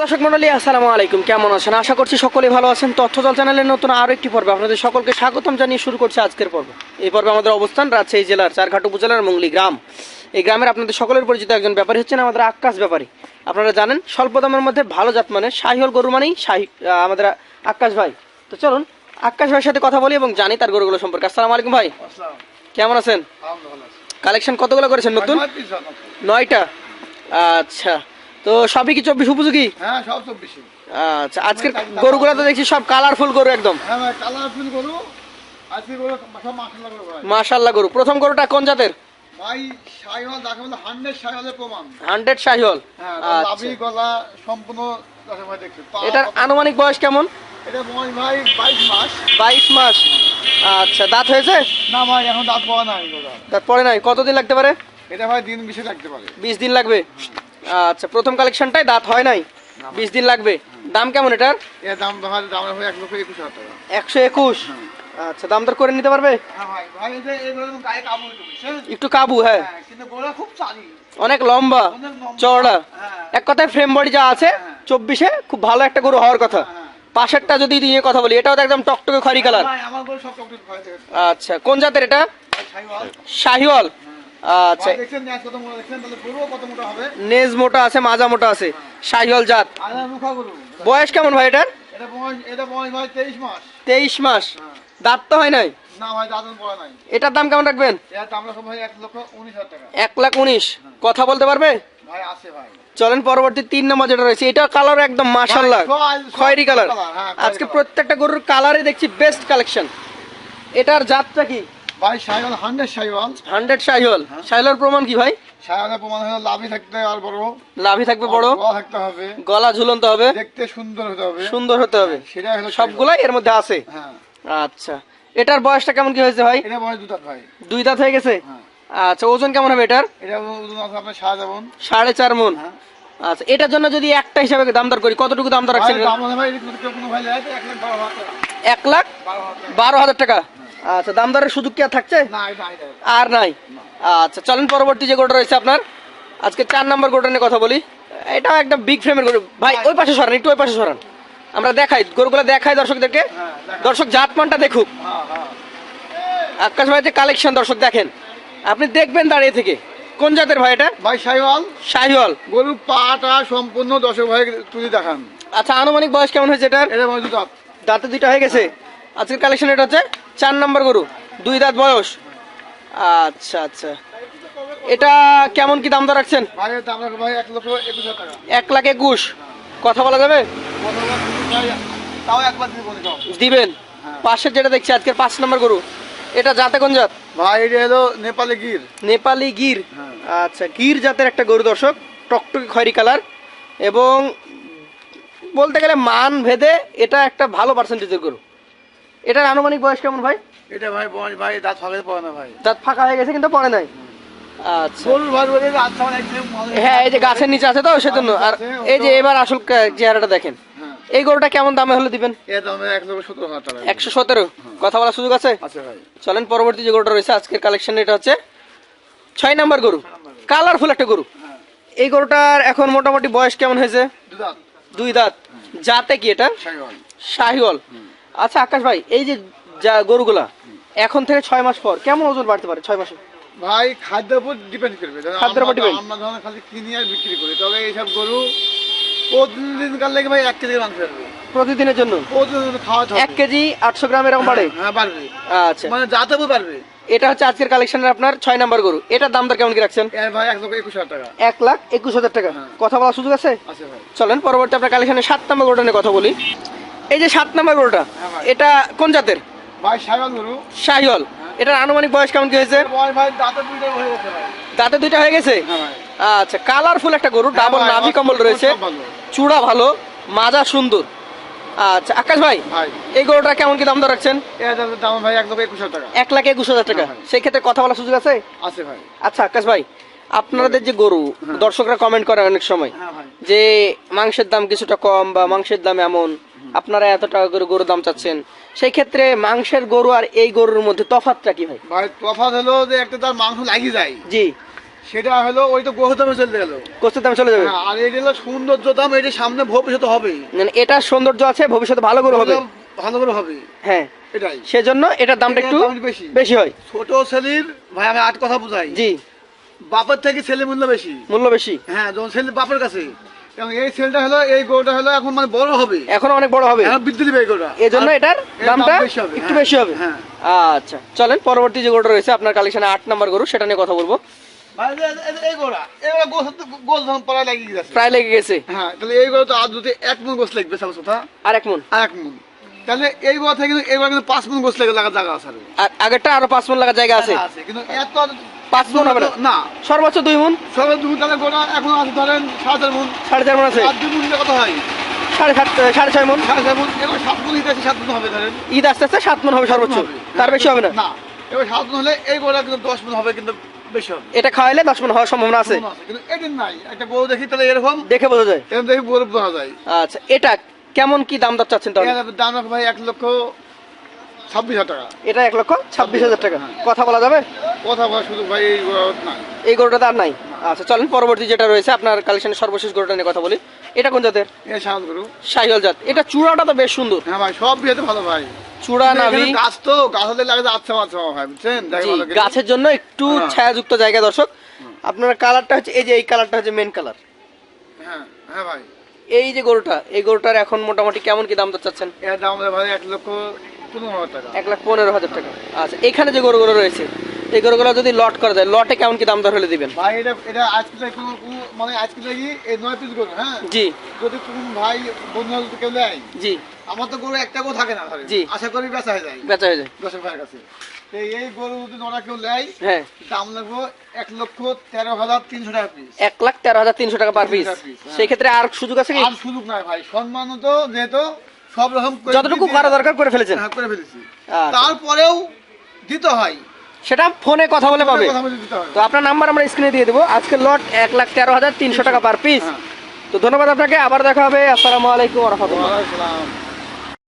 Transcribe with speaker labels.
Speaker 1: দর্শক মন্ডলী আসসালামু আলাইকুম। কেমন আছেন? আশা করছি সকলেই ভালো আছেন। তথ্যজল চ্যানেলের নতুন আরও একটি পর্বে আপনাদের সকলকে স্বাগতম জানিয়ে শুরু করছে আজকের পর্ব। এই পর্বে আমাদের অবস্থান রাজশাহী জেলার চারঘাট উপজেলার মঙ্গলি গ্রাম। এই গ্রামের আপনাদের সকলের পরিচিত একজন ব্যাপারী হচ্ছেন আমাদের আকাশ ব্যাপারী। আপনারা জানেন স্বল্প দামের মধ্যে ভালো জাত মানে শাহিওল গরু মানেই শাহি আমাদের আকাশ ভাই। তো চলুন আকাশ ভাইয়ের সাথে কথা বলি এবং জানি তার গরুগুলো সম্পর্কে। আসসালামু আলাইকুম ভাই। কেমন আছেন? কালেকশন কতগুলো করেছেন নতুন? নয়টা। আচ্ছা। তো সবই কি চব্বিশ উপযোগী?
Speaker 2: হ্যাঁ সব চব্বিশে
Speaker 1: আচ্ছা আজকের গরুগুলো তো দেখছি সব কালারফুল গরু একদম।
Speaker 2: হ্যাঁ কালারফুল আজকে সব
Speaker 1: মাশাল্লাহ গরু প্রথম গরুটা কোন জাতের?
Speaker 2: ভাই শাহিওয়াল দেখে বলে হান্ড্রেড শাহিওয়ালের প্রমাণ।
Speaker 1: হান্ড্রেড শাহিওল
Speaker 2: হ্যাঁ
Speaker 1: আচ্ছা।
Speaker 2: গলা সম্পূর্ণ
Speaker 1: এটার আনুমানিক বয়স কেমন?
Speaker 2: এটা বয়স ভাই বাইশ মাস।
Speaker 1: বাইশ মাস। আচ্ছা দাঁত হয়েছে?
Speaker 2: না ভাই এখন দাঁত নাই
Speaker 1: দাঁত পড়ে নাই। কতদিন লাগতে পারে?
Speaker 2: এটা ভাই দিন বিশে লাগতে পারে।
Speaker 1: বিশ দিন লাগবে। আচ্ছা প্রথম কালেকশনটাই দাঁত হয় নাই? বিশ দিন লাগবে। দাম কেমন এটার?
Speaker 2: দাম দাম এক লক্ষ একুশ হাজার টাকা।
Speaker 1: একশো একুশ? আচ্ছা দাম দর করে নিতে পারবে?
Speaker 2: হ্যাঁ
Speaker 1: একটু কাবু হ্যাঁ।
Speaker 2: হ্যাঁ
Speaker 1: অনেক লম্বা চওড়া।
Speaker 2: হ্যাঁ।
Speaker 1: এক কথায় ফ্রেম বডি যা আছে চব্বিশে খুব ভালো একটা গরু হওয়ার কথা। পাশেরটা যদি নিয়ে কথা বলি এটাও তো একদম টকটকে খয়রি কালার আচ্ছা কোন জাতের এটা?
Speaker 2: শাহিওয়াল
Speaker 1: আচ্ছা। নেজ মোটা আছে মাজা মোটা আছে শাহিওয়াল জাত। বয়স কেমন ভাই এটার?
Speaker 2: তেইশ মাস। হ্যাঁ।
Speaker 1: দাঁত তো হয় নাই? এটার দাম কেমন রাখবেন?
Speaker 2: এক
Speaker 1: লাখ উনিশ। কথা বলতে পারবে? চলেন পরবর্তী তিন নম্বর যেটা রয়েছে এটা কালার একদম মাশাল্লাহ
Speaker 2: ভাই,
Speaker 1: খয়েরি কালার
Speaker 2: হ্যাঁ,
Speaker 1: আজকে প্রত্যেকটা গরুর কালারে দেখছি বেস্ট কালেকশন এটার জাতটা কি?
Speaker 2: ভাই হ্যাঁ।
Speaker 1: প্রমাণ কি ভাই?
Speaker 2: শাহিওয়ালের প্রমাণ হলো লাভই থাকতে আর বড়।
Speaker 1: লাভি থাকবে বড়।
Speaker 2: গলা থাকতে হবে।
Speaker 1: গলা ঝুলন্ত হবে।
Speaker 2: দেখতে সুন্দর হতে হবে।
Speaker 1: সুন্দর হতে হবে।
Speaker 2: সেটা হলো
Speaker 1: সবগুলাই এর মধ্যে আছে?
Speaker 2: হ্যাঁ।
Speaker 1: আচ্ছা। এটার বয়সটা কেমন কি হয়েছে ভাই?
Speaker 2: এটা বয়স দুটার ভাই।
Speaker 1: দুই দাঁত হয়ে গেছে?
Speaker 2: হ্যাঁ।
Speaker 1: আচ্ছা ওজন কেমন হবে এটার?
Speaker 2: এটা ওজন আছে আপনার শাহজাবন
Speaker 1: সাড়ে চার মন।
Speaker 2: হ্যাঁ।
Speaker 1: আচ্ছা এটার জন্য যদি একটা হিসাবে দাম দর করি কতটুকু দাম দর রাখছেন?
Speaker 2: এক লাখ বারো হাজার টাকা।
Speaker 1: আচ্ছা দাম দরের সুযোগ কি আর থাকছে?
Speaker 2: এটা এটা
Speaker 1: আর নাই? আচ্ছা চলেন পরবর্তী যে গোটা রয়েছে আপনার আজকে চার নম্বর গোটা নিয়ে কথা বলি। এটাও একটা বিগ ফ্রেমের গরু। ভাই ওই পাশে সরান একটু ওই পাশে সরান। আমরা দেখাই গরুগুলো দেখাই দর্শকদেরকে।
Speaker 2: হ্যাঁ
Speaker 1: দর্শক জাতমানটা দেখুক।
Speaker 2: হ্যাঁ হ্যাঁ।
Speaker 1: আকাশ ভাই যে কালেকশন দর্শক দেখেন। আপনি দেখবেন দাঁড়িয়ে থেকে। কোন জাতের ভাই এটা?
Speaker 2: ভাই শাহিওয়াল।
Speaker 1: শাহিওয়াল।
Speaker 2: গরু পাটা সম্পূর্ণ দর্শক ভাই তুলি দেখান।
Speaker 1: আচ্ছা আনুমানিক বয়স কেমন হয়েছে এটার?
Speaker 2: এটা বয়স দুটা
Speaker 1: দাঁতে দুইটা হয়ে গেছে। আজকের কালেকশন এটা হচ্ছে চার নম্বর গরু দুই দাঁত বয়স। আচ্ছা আচ্ছা। এটা কেমন কি দাম দর রাখছেন?
Speaker 2: দাম রাখো ভাই এক
Speaker 1: লাখ একুশ। কথা বলা যাবে? দিবেন?
Speaker 2: হ্যাঁ।
Speaker 1: পাশের যেটা দেখছি আজকের পাঁচ নম্বর গরু। এটা জাতে কোন জাত?
Speaker 2: ভাই এটা হলো নেপালি গির।
Speaker 1: নেপালি গির।
Speaker 2: হ্যাঁ।
Speaker 1: আচ্ছা গির জাতের একটা গরু দর্শক টকটকে খয়রি কালার। এবং বলতে গেলে মান ভেদে এটা একটা ভালো পার্সেন্টেজের গরু। এটার আনুমানিক বয়স কেমন ভাই?
Speaker 2: এটা ভাই বয়স ভাই দাঁত ফাঁকে পড়ে না ভাই।
Speaker 1: দাঁত ফাঁকা হয়ে গেছে কিন্তু পড়ে নাই। আচ্ছা।
Speaker 2: গরুর বলে দাঁত।
Speaker 1: হ্যাঁ এই যে গাছের নিচে আছে তো সেজন্য। আর এই যে এবার আসল চেহারাটা দেখেন।
Speaker 2: হ্যাঁ।
Speaker 1: এই গরুটা কেমন দামে হলে দিবেন? একশো সতেরো। কথা বলার সুযোগ আছে? চলেন পরবর্তী যে গরুটা রয়েছে আজকের কালেকশন এটা হচ্ছে ছয় নাম্বার গরু। কালারফুল একটা গরু।
Speaker 2: হ্যাঁ।
Speaker 1: এই গরুটার এখন মোটামুটি বয়স কেমন হয়েছে? দুই দাঁত। জাতে কি এটা?
Speaker 2: শাহিওয়াল।
Speaker 1: আচ্ছা আকাশ ভাই এই যে যা গরুগুলা এখন থেকে ছয় মাস পর কেমন ওজন বাড়তে পারে ছয় মাসে?
Speaker 2: ভাই খাদ্যের উপর ডিপেন্ড করবে
Speaker 1: খাদ্যের উপর depend?
Speaker 2: আমরা খালি কিনি আর বিক্রি করি তবে এইসব গরু প্রতিদিন কাল লেগে ভাই এক কেজি মাংস
Speaker 1: প্রতিদিনের জন্য?
Speaker 2: প্রতিদিন খাওয়াতে হবে
Speaker 1: এক কেজি আটশো গ্রাম এরকম বাড়ে?
Speaker 2: হ্যাঁ পারবে
Speaker 1: আচ্ছা।
Speaker 2: মানে যাতে পারবে
Speaker 1: এটা হচ্ছে আজকের কালেকশনের আপনার ছয় নাম্বার গরু। এটার দাম দর কেমন কি রাখছেন?
Speaker 2: ভাই এক
Speaker 1: লাখ একুশ হাজার টাকা।
Speaker 2: হ্যাঁ।
Speaker 1: কথা বলার সুযোগ আছে?
Speaker 2: আছে
Speaker 1: চলেন পরবর্তী আপনার কালেকশনের সাত নাম্বার গরুটা নিয়ে কথা বলি। এই যে সাত নাম্বার গরুটা
Speaker 2: হ্যাঁ
Speaker 1: এটা কোন জাতের?
Speaker 2: ভাই শাহিওয়াল
Speaker 1: এটার আনুমানিক বয়স কেমন কি হয়েছে?
Speaker 2: হয়ে
Speaker 1: দাঁতে দুইটা হয়ে গেছে?
Speaker 2: হ্যাঁ
Speaker 1: আচ্ছা কালারফুল একটা গরু
Speaker 2: হ্যাঁ
Speaker 1: ডাবল
Speaker 2: ভাই,
Speaker 1: নাভি কম্বল রয়েছে। চূড়া ভালো মাজা সুন্দর। আচ্ছা আকাশ ভাই এই গরুটা কেমন কি দাম দর রাখছেন?
Speaker 2: দাম- দাম ভাই এক লক্ষ একুশ হাজার টাকা।
Speaker 1: এক লাখ একুশ হাজার টাকা।
Speaker 2: হ্যাঁ
Speaker 1: সেই ক্ষেত্রে কথা বলার সুযোগ আছে?
Speaker 2: আছে ভাই।
Speaker 1: আচ্ছা আকাশ ভাই আপনাদের যে গরু দর্শকরা কমেন্ট করে অনেক সময়
Speaker 2: হ্যাঁ
Speaker 1: যে মাংসের দাম কিছুটা কম বা মাংসের দাম এমন। আপনারা এত টাকা করে গরুর দাম চাচ্ছেন সেই ক্ষেত্রে মাংসের গরু আর এই গরুর মধ্যে তফাৎটা কি ভাই?
Speaker 2: ভাই তফাৎ হলো যে একটা তার মাংস লাগি যায়।
Speaker 1: জি।
Speaker 2: সেটা হলো ওই তো গৌতমে চলে গেল।
Speaker 1: কোস্তের দাম চলে যাবে?
Speaker 2: হ্যাঁ, আর এটা হলো সৌন্দর্য দাম এটা সামনে ভবিষ্যতে হবে।
Speaker 1: মানে এটা সৌন্দর্য আছে ভবিষ্যতে ভালো করে হবে।
Speaker 2: ভালো করে হবে।
Speaker 1: হ্যাঁ।
Speaker 2: এটাই।
Speaker 1: সেজন্য এটার দামটা একটু
Speaker 2: বেশি।
Speaker 1: বেশি হয়।
Speaker 2: ছোট ছেলের ভাই আমি আট কথা বুঝাই।
Speaker 1: জি।
Speaker 2: বাপের থেকে ছেলে মূল্য বেশি।
Speaker 1: মূল্য বেশি।
Speaker 2: হ্যাঁ যখন ছেলে বাপের কাছে এবং এই হলো এই গরুটা হলো এখন মানে বড় হবে।
Speaker 1: এখন অনেক বড় হবে।
Speaker 2: এখন বৃদ্ধি দিবে এই গরুটা
Speaker 1: এই জন্য
Speaker 2: আর
Speaker 1: এটার দামটা
Speaker 2: বেশি হবে,
Speaker 1: একটু
Speaker 2: হ্যাঁ।
Speaker 1: বেশি হবে।
Speaker 2: হ্যাঁ।
Speaker 1: আচ্ছা চলেন পরবর্তী যে গরুটা রয়েছে আপনার কালেকশনে আট নাম্বার গরু সেটা নিয়ে কথা বলব। প্রায় লেগে গেছে।
Speaker 2: হ্যাঁ তাহলে এই তো আর এক মন গোস লাগবে কথা।
Speaker 1: আর এক মন?
Speaker 2: আর এক মন। তাহলে এই কিন্তু গোড়া কিন্তু পাঁচ মন গোস লেগে জায়গা আছে আর।
Speaker 1: আগেরটা আরও পাঁচ মন লাগা জায়গা আছে।
Speaker 2: জায়গা আছে কিন্তু এত
Speaker 1: পাঁচ মন হবে। না
Speaker 2: না।
Speaker 1: সর্বোচ্চ দুই মন?
Speaker 2: সবে দু তাহলে গোড়া এখন আছে ধরেন সাড়ে চার মন।
Speaker 1: সাড়ে চার মন আছে।
Speaker 2: আর দুই মন কত হয়?
Speaker 1: সাড়ে সাত সাড়ে ছয় মন।
Speaker 2: সাড়ে চার মন এবার সাত মন হিতে আছে সাত মন হবে ধরেন।
Speaker 1: ঈদ আস্তে আস্তে সাত মন হবে সর্বোচ্চ। তার বেশি হবে না?
Speaker 2: না এবার সাত মন হলে এই গোড়া কিন্তু দশ মন হবে কিন্তু বেশি হবে।
Speaker 1: এটা খাওয়াইলে দশ মন হওয়ার সম্ভাবনা আছে।
Speaker 2: কিন্তু এদিন নাই। একটা গরু দেখি তাহলে এরকম।
Speaker 1: দেখে বোঝা যায়।
Speaker 2: এরকম দেখি গরু বোঝা যায়।
Speaker 1: আচ্ছা এটা কেমন কি দাম দর চাচ্ছেন তাহলে?
Speaker 2: দাম ভাই এক লক্ষ ছাব্বিশ হাজার টাকা।
Speaker 1: এটা এক লক্ষ ছাব্বিশ হাজার টাকা। কথা বলা যাবে?
Speaker 2: কথা বলা শুধু ভাই এই নাই
Speaker 1: এই গরুটা আর নাই? আচ্ছা চলেন পরবর্তী যেটা রয়েছে আপনার কালেকশনের সর্বশেষ গরুটা নিয়ে কথা বলি। এটা কোন জাতের? জাত। এটা চূড়াটা তো বেশ সুন্দর।
Speaker 2: হ্যাঁ ভাই সব বিয়েতে ভালো ভাই।
Speaker 1: চূড়া নাভি।
Speaker 2: গাছ তো লাগে আচ্ছা আচ্ছা ভাই বুঝছেন।
Speaker 1: গাছের জন্য একটু
Speaker 2: হ্যাঁ।
Speaker 1: ছায়াযুক্ত জায়গা দর্শক। আপনার কালারটা হচ্ছে এই যে এই কালারটা হচ্ছে মেন কালার
Speaker 2: হ্যাঁ হ্যাঁ ভাই।
Speaker 1: এই যে গরুটা এই গরুটার এখন মোটামুটি কেমন কি দাম দর চাচ্ছেন?
Speaker 2: এর দাম ভাই এক লক্ষ
Speaker 1: এক লাখ পনেরো হাজার টাকা। আচ্ছা এখানে যে গরুগুলো রয়েছে এই গরুগুলো যদি লট করা যায় লটে কেমন কি দাম দর হলে দিবেন?
Speaker 2: ভাই এটা এটা আজকে থেকে কোনো কোনো মানে আজকে থেকে এই নয় পিস গরু হ্যাঁ?
Speaker 1: জি।
Speaker 2: যদি কোন ভাই বন্ধু যদি কেউ নেয়
Speaker 1: জি।
Speaker 2: আমার তো গরু একটা গরু থাকে না
Speaker 1: জি।
Speaker 2: আশা করি বেচা হয়ে যায়।
Speaker 1: বেচা হয়ে যায়।
Speaker 2: দশের ভাইয়ের কাছে। এই গরু যদি ওরা কেউ নেয়
Speaker 1: হ্যাঁ।
Speaker 2: দাম লাগবো এক লক্ষ তেরো হাজার তিনশো টাকা পিস
Speaker 1: এক লাখ তেরো হাজার তিনশো টাকা পার পিস
Speaker 2: 300 piece।
Speaker 1: সেই ক্ষেত্রে আর সুযোগ আছে কি?
Speaker 2: আর সুযোগ নাই ভাই। সম্মান তো যেহেতু সব রকম
Speaker 1: যতটুকু করা দরকার করে ফেলেছেন।
Speaker 2: হ্যাঁ, করে ফেলেছি।
Speaker 1: আচ্ছা।
Speaker 2: তারপরেও দিতে হয়।
Speaker 1: সেটা ফোনে কথা বলে পাবে। তো আপনার নাম্বার আমরা স্ক্রিনে দিয়ে দেবো। আজকে লট এক লাখ তেরো হাজার তিনশো টাকা পার পিস
Speaker 2: হ্যাঁ।
Speaker 1: তো ধন্যবাদ আপনাকে। আবার দেখা হবে। আসসালামু আলাইকুম রহমতুল্লাহ।